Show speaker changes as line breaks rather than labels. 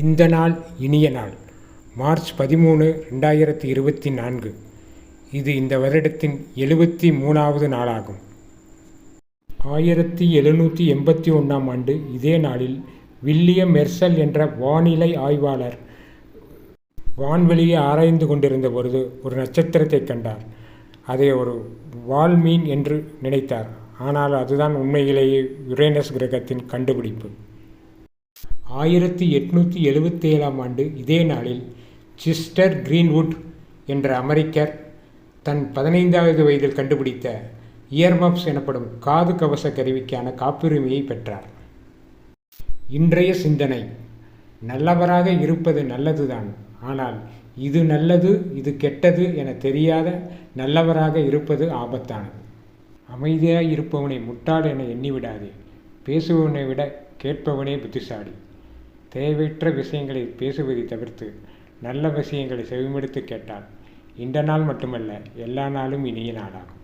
இந்த நாள் இனிய நாள். மார்ச் பதிமூணு ரெண்டாயிரத்தி இருபத்தி நான்கு. இது இந்த வருடத்தின் எழுபத்தி மூணாவது நாளாகும். ஆயிரத்தி எழுநூற்றி எண்பத்தி ஒன்றாம் ஆண்டு இதே நாளில் வில்லியம் மெர்சல் என்ற வானிலை ஆய்வாளர் வான்வெளியை ஆராய்ந்து கொண்டிருந்த பொழுது ஒரு நட்சத்திரத்தை கண்டார். அதை ஒரு வால்மீன் என்று நினைத்தார். ஆனால் அதுதான் உண்மையிலேயே யுரேனஸ் கிரகத்தின் கண்டுபிடிப்பு. ஆயிரத்தி எட்நூற்றி எழுபத்தேழாம் ஆண்டு இதே நாளில் சிஸ்டர் கிரீன்வுட் என்ற அமெரிக்கர் தன் பதினைந்தாவது வயதில் கண்டுபிடித்த இயர்மப்ஸ் எனப்படும் காது கவச கருவிக்கான காப்புரிமையை பெற்றார். இன்றைய சிந்தனை நல்லவராக இருப்பது நல்லதுதான் ஆனால் இது நல்லது இது கெட்டது என தெரியாத நல்லவராக இருப்பது ஆபத்தானது. அமைதியாக இருப்பவனை முட்டாள் என எண்ணிவிடாதே பேசுபவனை விட கேட்பவனே புத்திசாலி. தேவையற்ற விஷயங்களை பேசுவதை தவிர்த்து நல்ல விஷயங்களை செவிமடுத்து கேட்டால் இந்த நாள் மட்டுமல்ல எல்லா நாளும் இனிய நாளாகும்.